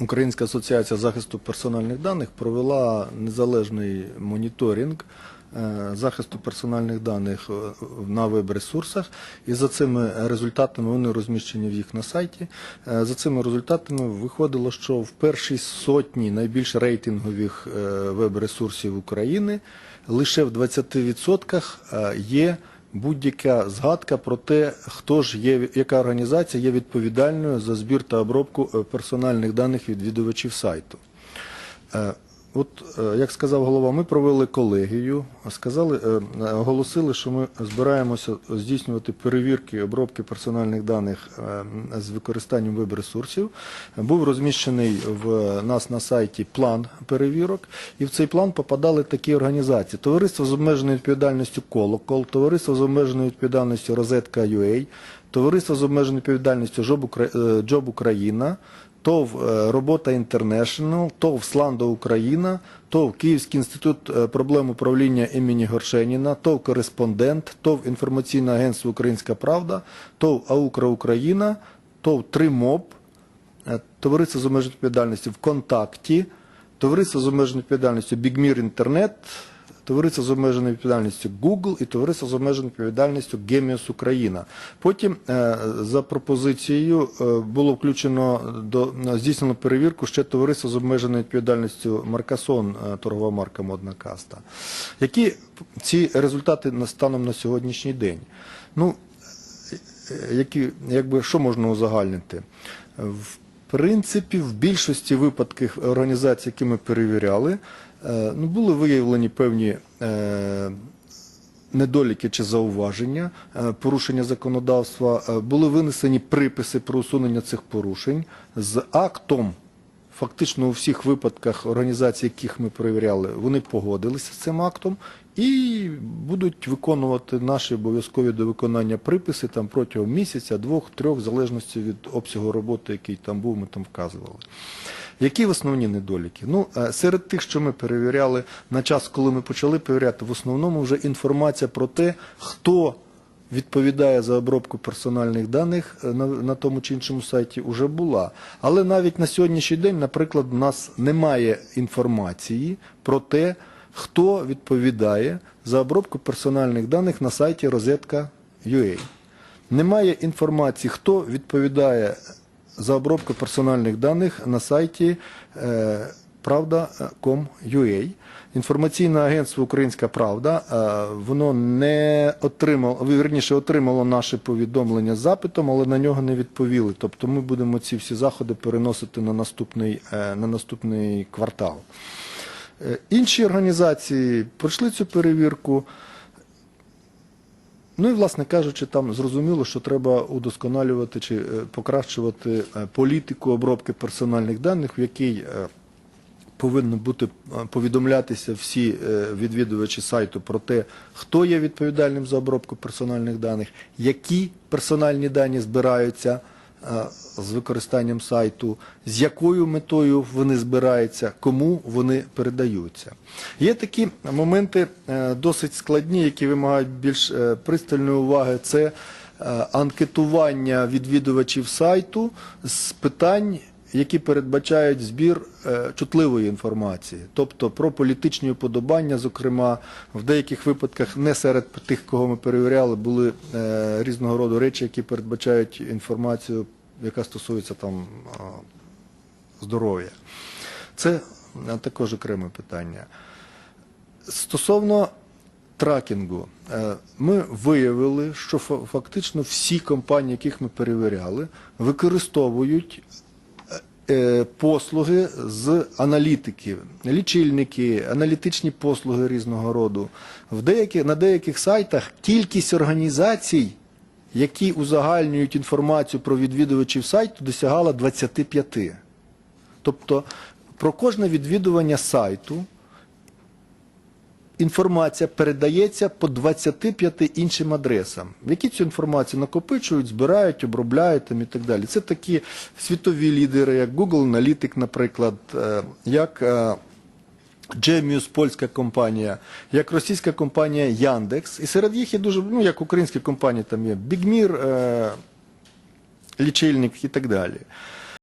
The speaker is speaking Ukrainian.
Українська асоціація захисту персональних даних провела незалежний моніторинг е, захисту персональних даних е, на веб-ресурсах, і за цими результатами вони розміщені в їх на сайті. Е, За цими результатами виходило, що в першій сотні найбільш рейтингових веб-ресурсів України лише в 20% е, є будь-яка згадка про те, хто ж є, яка організація є відповідальною за збір та обробку е, персональних даних відвідувачів сайту. От, е, як сказав голова, ми провели колегію, сказали, е, оголосили, що ми збираємося здійснювати перевірки обробки персональних даних е, з використанням веб-ресурсів. Був розміщений в нас на сайті план перевірок, і в цей план попадали такі організації: Товариство з обмеженою відповідальністю Колокол, Товариство з обмеженою відповідальністю Розетка.UA, Товариство з обмеженою відповідальністю Job Україна, ТОВ е, Робота Інтернешнл, ТОВ Сландо Україна, ТОВ Київський інститут е, проблем управління імені Горшеніна, ТОВ Кореспондент, ТОВ Інформаційне агентство Українська Правда, ТОВ Аукра Україна, ТОВ Тримоб, е, Товариство з обмеженою відповідальністю ВКонтакті, Товариство з обмеженою відповідальністю Бігмір Інтернет, Товариство з обмеженою відповідальністю Google і Товариство з обмеженою відповідальністю Gemius Україна. Потім е, за пропозицією е, було включено до здійснено перевірку ще товариство з обмеженою відповідальністю Маркасон, е, торгова марка Модна Каста. Які ці результати станом на сьогоднішній день? Ну, е, які, якби, що можна узагальнити? В принципі, в більшості випадків організацій, які ми перевіряли, е, ну, були виявлені певні е, недоліки чи зауваження, е, порушення законодавства, е, були винесені приписи про усунення цих порушень з актом. Фактично у всіх випадках організацій, яких ми перевіряли, вони погодилися з цим актом і будуть виконувати наші обов'язкові до виконання приписи там протягом місяця, двох, трьох, в залежності від обсягу роботи, який там був, ми там вказували. Які основні недоліки? Ну, е, серед тих, що ми перевіряли на час, коли ми почали перевіряти, в основному вже інформація про те, хто відповідає за обробку персональних даних е, на, на тому чи іншому сайті, вже була. Але навіть на сьогоднішній день, наприклад, у нас немає інформації про те, хто відповідає за обробку персональних даних на сайті розетка.ua. Немає інформації, хто відповідає за обробку персональних даних на сайті е, правда.com.ua. Інформаційне агентство Українська Правда е, воно не отримало, вірніше отримало наше повідомлення з запитом, але на нього не відповіли. Тобто ми будемо ці всі заходи переносити на наступний, е, на наступний квартал. Інші організації пройшли цю перевірку. Ну і, власне кажучи, там зрозуміло, що треба удосконалювати чи е, покращувати е, політику обробки персональних даних, в якій повинні повинно бути е, повідомлятися всі е, відвідувачі сайту про те, хто є відповідальним за обробку персональних даних, які персональні дані збираються е, з використанням сайту, з якою метою вони збираються, кому вони передаються. Є такі моменти е, досить складні, які вимагають більш е, пристальної уваги. Це е, анкетування відвідувачів сайту з питань, які передбачають збір е, чутливої інформації, тобто про політичні уподобання, зокрема, в деяких випадках не серед тих, кого ми перевіряли, були е, різного роду речі, які передбачають інформацію, яка стосується там е, здоров'я. Це також окреме питання. Стосовно тракінгу, ми виявили, що фа- фактично всі компанії, яких ми перевіряли, використовують послуги з аналітики, лічильники, аналітичні послуги різного роду. В деякі, на деяких сайтах кількість організацій, які узагальнюють інформацію про відвідувачів сайту, досягала 25. Тобто про кожне відвідування сайту інформація передається по 25 іншим адресам, які цю інформацію накопичують, збирають, обробляють там і так далі. Це такі світові лідери, як Google Analytics, наприклад, е, як е, Gemius, польська компанія, як російська компанія Яндекс. І серед їх є дуже, ну як українські компанії, там є Бігмір, е, лічильник і так далі.